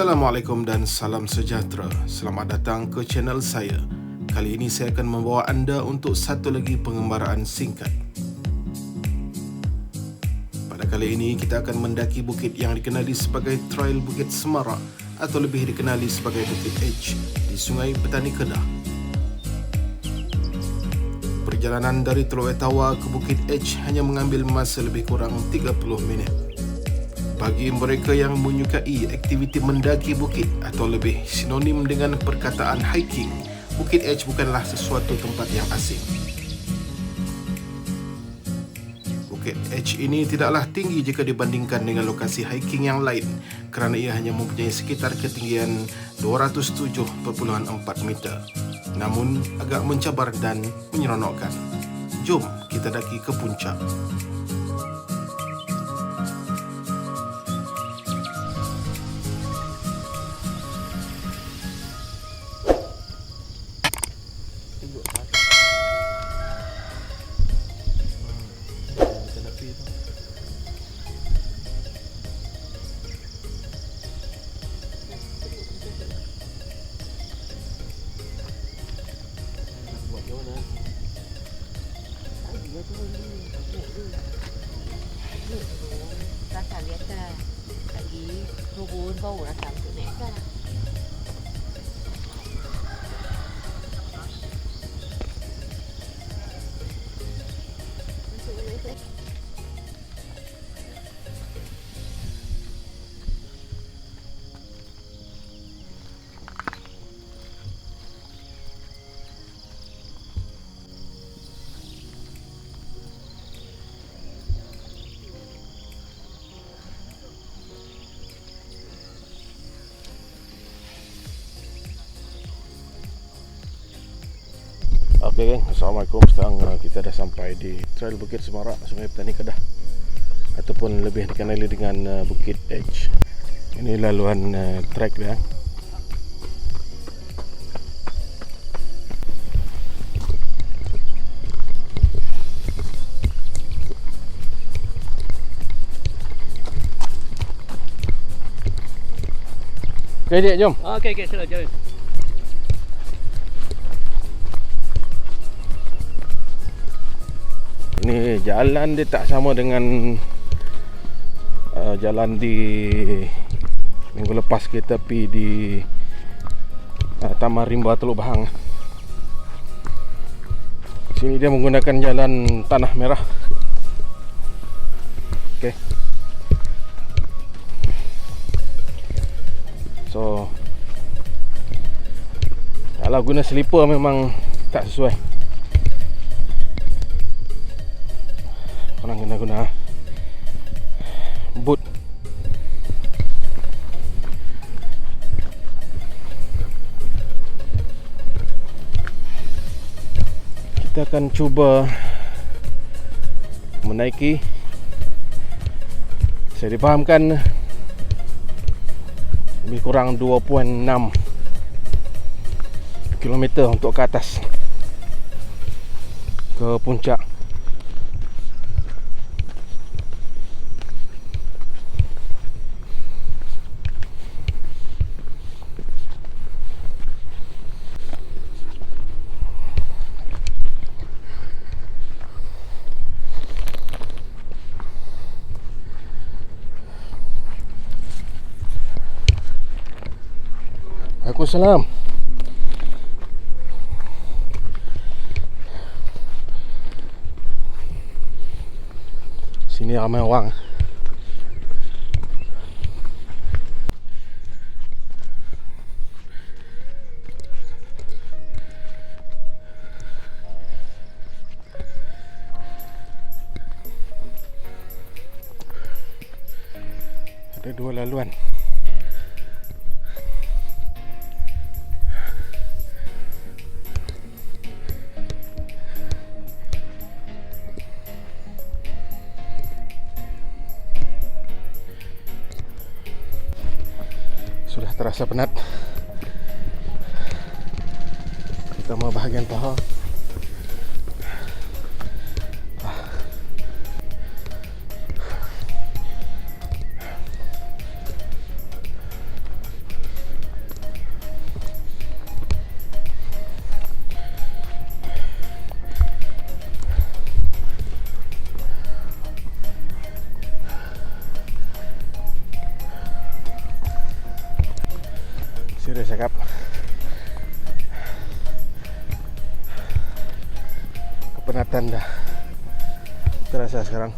Assalamualaikum dan salam sejahtera. Selamat datang ke channel saya. Kali ini saya akan membawa anda untuk satu lagi pengembaraan singkat. Pada kali ini kita akan mendaki bukit yang dikenali sebagai Trail Bukit Semara atau lebih dikenali sebagai Bukit H di Sungai Petani Kedah. Perjalanan dari Teluk Etawa ke Bukit H hanya mengambil masa lebih kurang 30 minit. Bagi mereka yang menyukai aktiviti mendaki bukit atau lebih sinonim dengan perkataan hiking, Bukit Edge bukanlah sesuatu tempat yang asing. Bukit Edge ini tidaklah tinggi jika dibandingkan dengan lokasi hiking yang lain kerana ia hanya mempunyai sekitar ketinggian 207.4 meter. Namun agak mencabar dan menyeronokkan. Jom kita daki ke puncak. Lagi turun bau rasa untuk naik kan Okey geng, Assalamualaikum. Sekarang uh, kita dah sampai di Trail Bukit Semarak, Sungai Petani Kedah. Ataupun lebih dikenali dengan uh, Bukit Edge. Ini laluan uh, trek dia. Okey, jom. Okey okey sila jalan. Ini jalan dia tak sama dengan uh, jalan di minggu lepas kita pergi di uh, Taman Rimba Teluk Bahang. Sini dia menggunakan jalan tanah merah. Okey. So kalau guna slipper memang tak sesuai. Korang kena guna boot. Kita akan cuba menaiki. Saya difahamkan lebih kurang 2.6 km untuk ke atas ke puncak Waalaikumsalam. Sini ramai orang. Ada dua laluan. Terasa penat. Terutama bahagian paha. Dah Terasa sekarang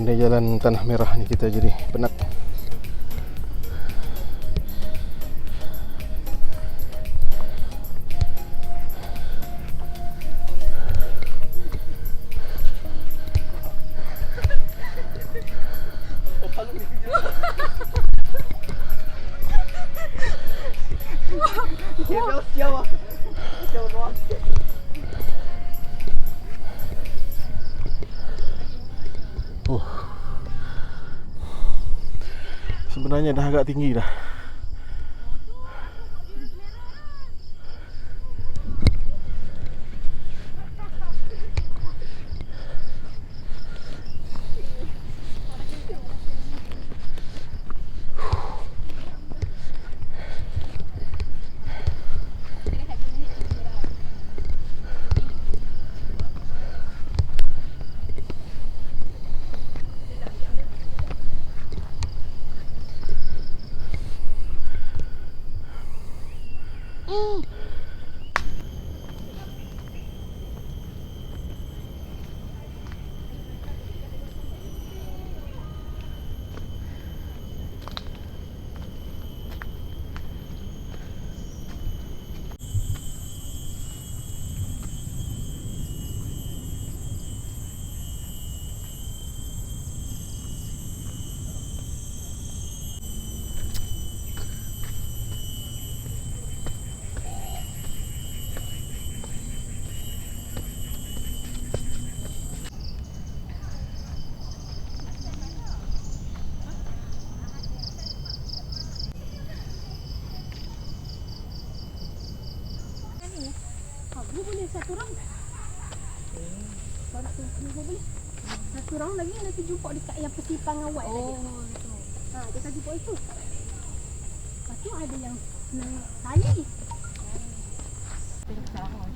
Dia jalan tanah merah ni kita jadi penat Sebenarnya dah agak tinggi dah Ha, dia boleh satu orang. Baru tu dia boleh. Satu orang lagi nanti jumpa dekat yang persipang awal oh. tadi. itu. Ha, dia akan jumpa itu. Lepas tu ada yang senang tali.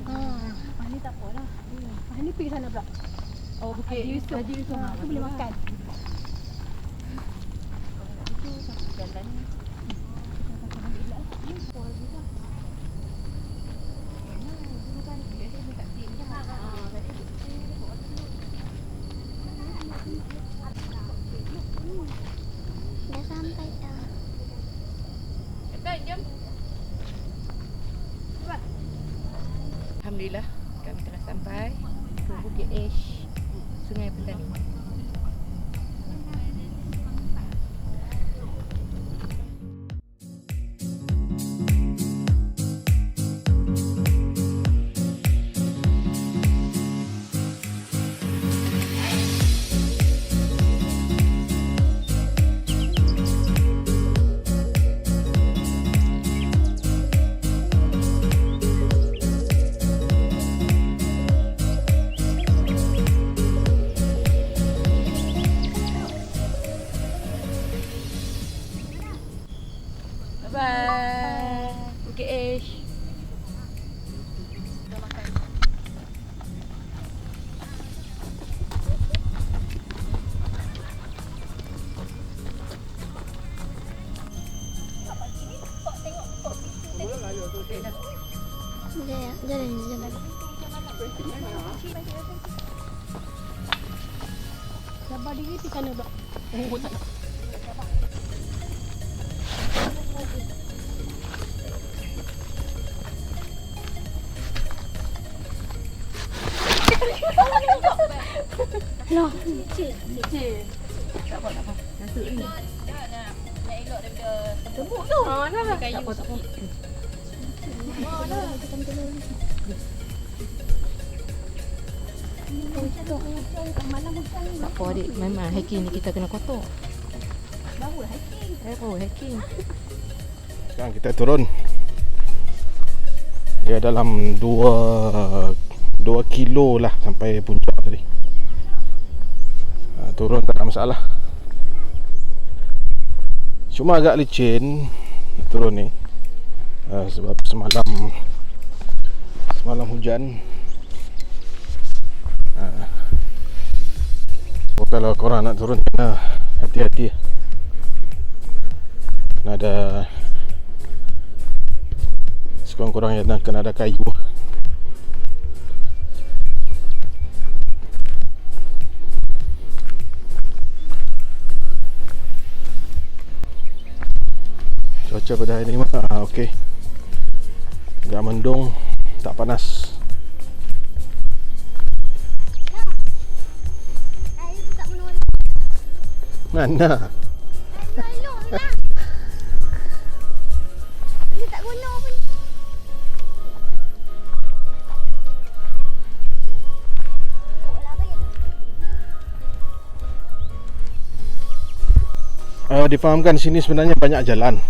Ha, lepas ni tak apalah. Lepas ni pergi sana pula. Oh, bukit Haji Yusof. Haji Yusof. Ha, tu boleh makan. Itu satu jalan. Dah Alhamdulillah kami telah sampai ke Bukit Ash Sungai Petani. Loh, cik. Cik. Tak apa, tak apa. Nanti ni. Tebuk tu. Nah. Tak apa, tak apa. Tak apa adik, memang hiking ni kita kena kotor. Baru hiking. Baru hiking. Sekarang kita turun. Dia dalam 2 2 kilo lah sampai puncak turun tak ada masalah. Cuma agak licin turun ni. Ha, sebab semalam semalam hujan. Ha. So, kalau korang nak turun kena hati-hati. Kena ada sekurang-kurangnya kena ada kayu cuaca pada hari ni mah ah, okey. Agak mendung tak panas. Mana? Uh, difahamkan sini sebenarnya banyak jalan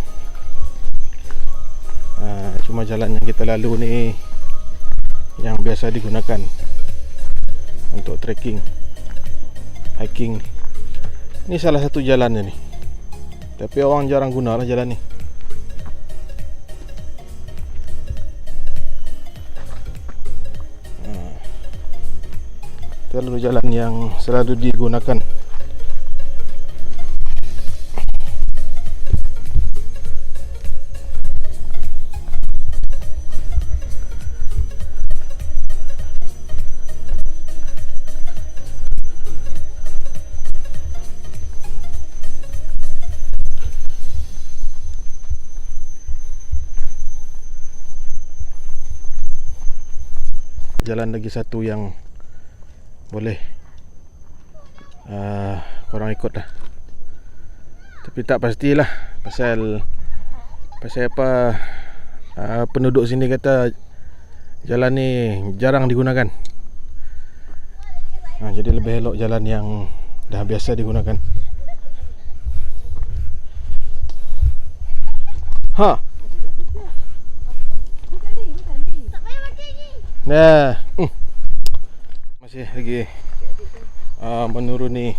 cuma jalan yang kita lalu ni yang biasa digunakan untuk trekking hiking ni. Salah satu jalannya ni. Tapi orang jarang guna lah jalan ni. Ah. Itu lalu jalan yang selalu digunakan jalan lagi satu yang boleh uh, korang ikut lah. Tapi tak pastilah pasal pasal apa uh, penduduk sini kata jalan ni jarang digunakan. Uh, jadi lebih elok jalan yang dah biasa digunakan. Ha Tak payah pakai ni. Nah, hmm. masih lagi uh, menuruni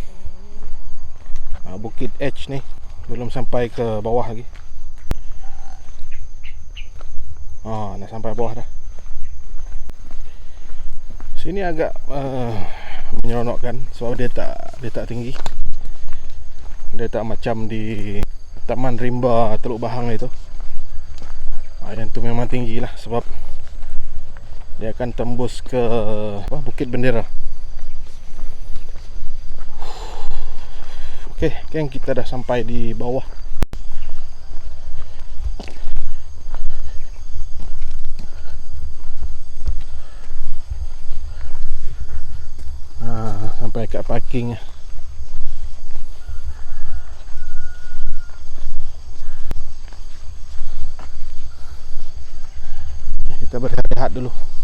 uh, Bukit Edge ni belum sampai ke bawah lagi. Ah, nak sampai bawah dah. Sini agak uh, menyeronokkan sebab dia tak dia tak tinggi. Dia tak macam di Taman Rimba Teluk Bahang itu. Ah, yang tu memang tinggi lah sebab dia akan tembus ke apa, Bukit Bendera. Okey, geng kita dah sampai di bawah. Ah, sampai kat parking. Kita berehat dulu.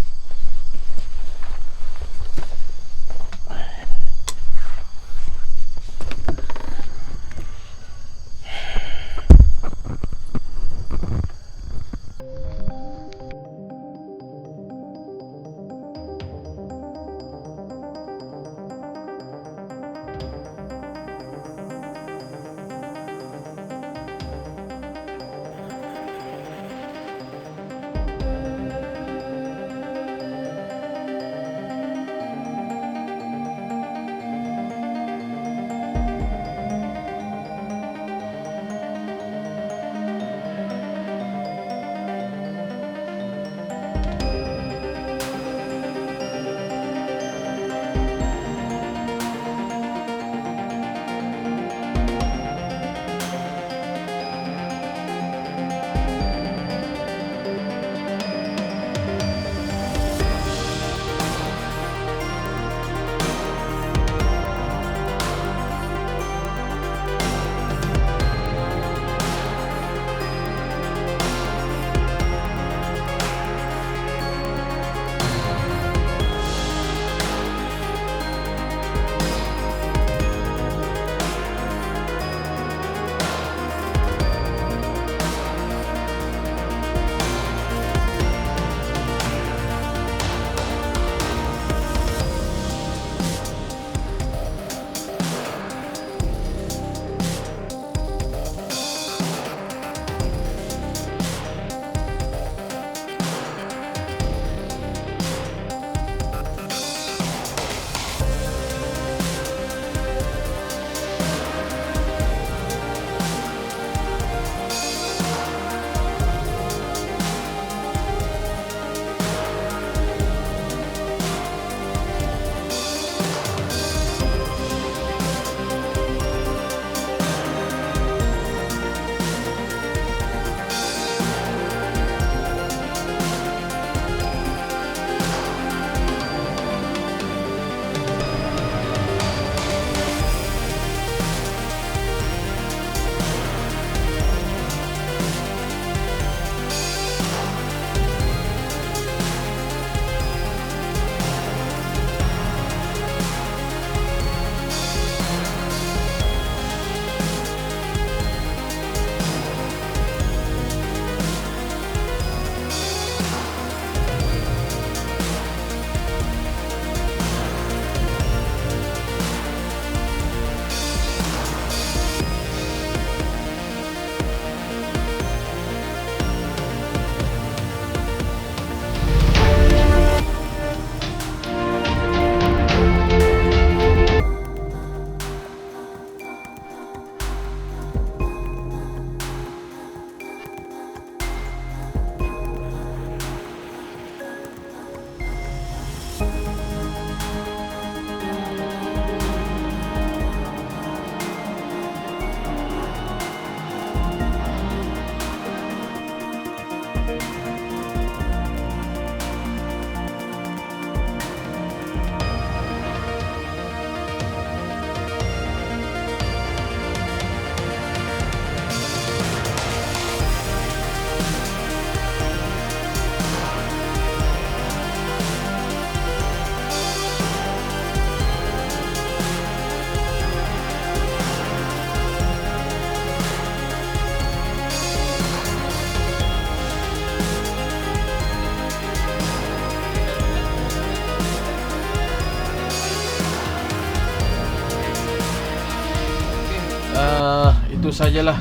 Itu sajalah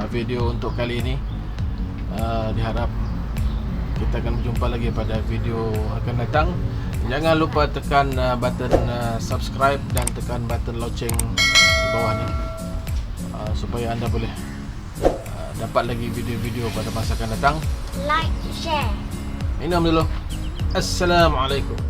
uh, video untuk kali ini. Uh, diharap kita akan berjumpa lagi pada video akan datang. Jangan lupa tekan uh, button uh, subscribe dan tekan button loceng di bawah ni uh, supaya anda boleh uh, dapat lagi video-video pada masa akan datang. Like, share. Minum dulu. Assalamualaikum.